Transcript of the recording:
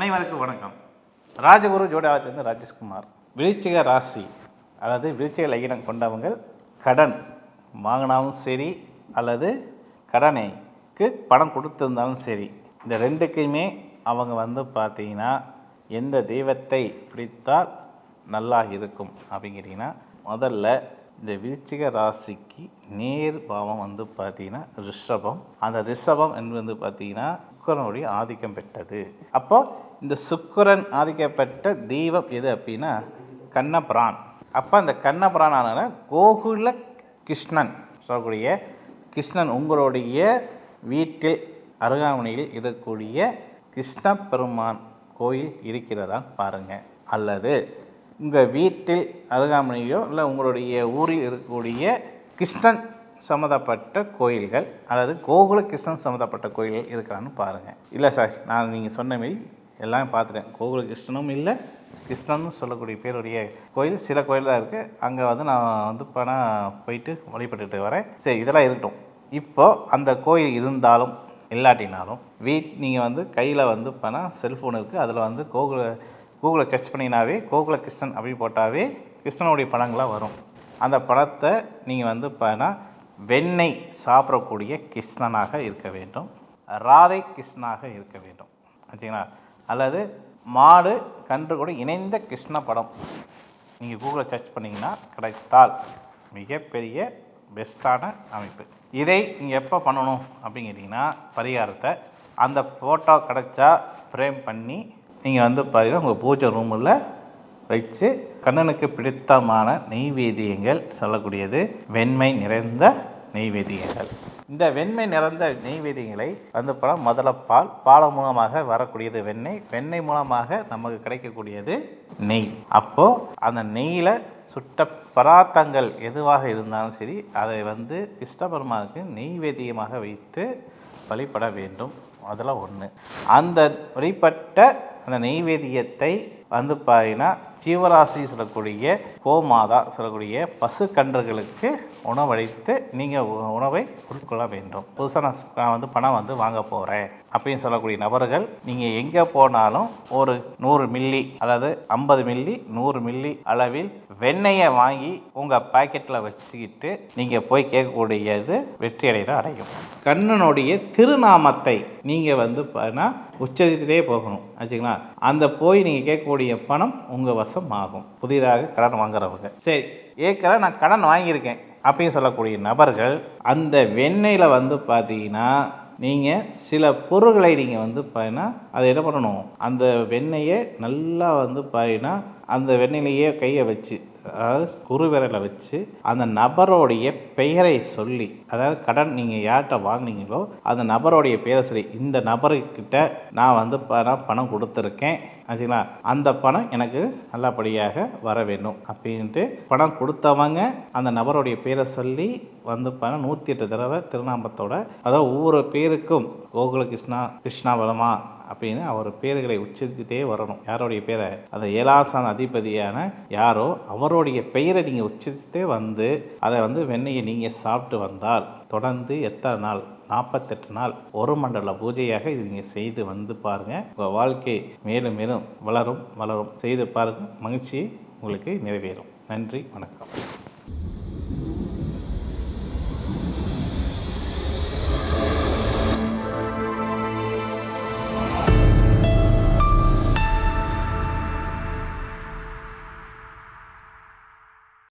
அனைவருக்கும் வணக்கம். ராஜகுரு ஜோடாவத்திலிருந்து ராஜேஷ்குமார். விருச்சிக ராசி அதாவது விருச்சிக லகினம் கொண்டவங்க கடன் வாங்கினாலும் சரி அல்லது கடனைக்கு பணம் கொடுத்துருந்தாலும் சரி இந்த ரெண்டுக்குமே அவங்க வந்து பார்த்தீங்கன்னா எந்த தெய்வத்தை பிடித்தால் நல்லா இருக்கும் அப்படிங்கிறீங்கன்னா முதல்ல இந்த விருச்சிக ராசிக்கு நேர் பாவம் வந்து பார்த்தீங்கன்னா ரிஷபம். அந்த ரிஷபம் என்பது வந்து பார்த்தீங்கன்னா சுக்கரனுடைய ஆதிக்கம் பெற்றது. அப்போ இந்த சுக்கரன் ஆதிக்கப்பட்ட தெய்வம் எது அப்படின்னா கண்ணபிரான். அப்போ அந்த கண்ணபிரானான கோகுல கிருஷ்ணன். சொல்லக்கூடிய கிருஷ்ணன் உங்களுடைய வீட்டில் அருகாமனையில் இருக்கக்கூடிய கிருஷ்ண பெருமான் கோயில் இருக்கிறதா பாருங்கள் அல்லது உங்கள் வீட்டில் அருகாமனையோ இல்லை உங்களுடைய ஊரில் இருக்கக்கூடிய கிருஷ்ணன் சம்மந்தப்பட்ட கோயில்கள் அதாவது கோகுல கிருஷ்ணன் சம்மந்தப்பட்ட கோயில்கள் இருக்கிறான்னு பாருங்கள் இல்லை சார் நான் நீங்கள் சொன்ன மாரி எல்லாம் பார்த்துட்டேன். கோகுல கிருஷ்ணனும் இல்லை கிருஷ்ணன்னு சொல்லக்கூடிய பேருடைய கோயில் சில கோயில் தான் இருக்குது அங்கே வந்து நான் வந்து பணம் போயிட்டு வழிபட்டுட்டு வரேன். சரி இதெல்லாம் இருக்கட்டும். இப்போது அந்த கோயில் இருந்தாலும் இல்லாட்டினாலும் வீட் நீங்கள் வந்து கையில் வந்து பணம் செல்ஃபோன் இருக்குது அதில் வந்து கோகுல கூகுளில் சர்ச் பண்ணினாவே கோகுல கிருஷ்ணன் அப்படி போட்டாவே கிருஷ்ணனுடைய படங்களாக வரும். அந்த படத்தை நீங்கள் வந்து பார்த்தா வெண்ணெய் சாப்பிடக்கூடிய கிருஷ்ணனாக இருக்க வேண்டும். ராதை கிருஷ்ணனாக இருக்க வேண்டும். சரிங்களா? அல்லது மாடு கன்று கூட இணைந்த கிருஷ்ண படம் நீங்கள் கூகுளில் சர்ச் பண்ணிங்கன்னா கிடைத்தால் மிகப்பெரிய பெஸ்ட்டான அமைப்பு. இதை நீங்கள் எப்போ பண்ணணும் அப்படின்னு கேட்டிங்கன்னா பரிகாரத்தை அந்த ஃபோட்டோ கிடைச்சா ஃப்ரேம் பண்ணி நீங்கள் வந்து பார்த்தீங்கன்னா உங்கள் பூஜை ரூமில் வச்சு கண்ணனுக்கு பிடித்தமான நெய்வேதியங்கள் சொல்லக்கூடியது. வெண்மை நிறைந்த நெய்வேதியங்கள் இந்த வெண்மை நிறைந்த நெய்வேதியங்களை வந்து படம் முதல்ல பால் பாலம் மூலமாக வரக்கூடியது வெண்ணெய். வெண்ணெய் மூலமாக நமக்கு கிடைக்கக்கூடியது நெய். அப்போது அந்த நெய்யில் சுட்ட பராத்தங்கள் எதுவாக இருந்தாலும் சரி அதை வந்து கிருஷ்ணபெருமானுக்கு நெய்வேதியமாக வைத்து வழிபட வேண்டும். அதில் ஒன்று அந்த வழிபட்ட அந்த நெய்வேத்தியத்தை வந்து பார்த்தீங்கன்னா ஜீவராசி சொல்லக்கூடிய கோமாதா சொல்லக்கூடிய பசு கன்றுகளுக்கு உணவளித்து நீங்கள் உணவை உட்கொள்ள வேண்டும். புதுசாக நான் நான் வந்து பணம் வந்து வாங்க போகிறேன் அப்படின்னு சொல்லக்கூடிய நபர்கள் நீங்கள் எங்கே போனாலும் ஒரு நூறு மில்லி அதாவது ஐம்பது மில்லி நூறு மில்லி அளவில் வெண்ணெயை வாங்கி உங்கள் பாக்கெட்டில் வச்சுக்கிட்டு நீங்கள் போய் கேட்கக்கூடியது வெற்றி அடையும். கண்ணனுடைய திருநாமத்தை நீங்கள் வந்து பார்த்தீங்கன்னா உச்சரித்துட்டே போகணும். ஆச்சுங்களா? அந்த போய் நீங்கள் கேட்கக்கூடிய பணம் உங்கள் வருஷம் ஆகும் புதிதாக கடன் வாங்குறவங்க. சரி ஏற்கனவே நான் கடன் வாங்கியிருக்கேன் அப்படின்னு சொல்லக்கூடிய நபர்கள் அந்த வெண்ணெயில் வந்து பார்த்தீங்கன்னா நீங்கள் சில பொருட்களை நீங்கள் வந்து பார்த்தீங்கன்னா அதை என்ன பண்ணணும்? அந்த வெண்ணெயை நல்லா வந்து பார்த்தீங்கன்னா அந்த வெண்ணிலையே கையை வச்சு அதாவது குறுவிரலை வச்சு அந்த நபரோடைய பெயரை சொல்லி அதாவது கடன் நீங்கள் யார்கிட்ட வாங்குனீங்களோ அந்த நபரோடைய பெயரை சொல்லி இந்த நபர்கிட்ட நான் வந்து நான் பணம் கொடுத்துருக்கேன் ஆச்சுங்களா? அந்த பணம் எனக்கு நல்லபடியாக வர வேண்டும் அப்படின்ட்டு பணம் கொடுத்தவங்க அந்த நபருடைய பேரை சொல்லி வந்து பணம் நூற்றி எட்டு தடவை திருநாமத்தோட அதாவது ஒவ்வொரு பேருக்கும் கோகுல கிருஷ்ணா கிருஷ்ணா பலமா அப்படின்னு அவர் பேர்களை உச்சரித்துட்டே வரணும். யாருடைய பேரை? அந்த ஏலாசான அதிபதியான யாரோ அவருடைய பெயரை நீங்கள் உச்சரித்துட்டே வந்து அதை வந்து வெண்ணையை நீங்கள் சாப்பிட்டு வந்தால் தொடர்ந்து எத்தனை நாள்? நாற்பத்தெட்டு நாள். ஒரு மண்டல பூஜையாக இது நீங்கள் செய்து வந்து பாருங்கள் உங்கள் வாழ்க்கை மேலும் மேலும் வளரும் வளரும். செய்து பாருங்கள் மகிழ்ச்சி உங்களுக்கு நிறைவேறும். நன்றி வணக்கம்.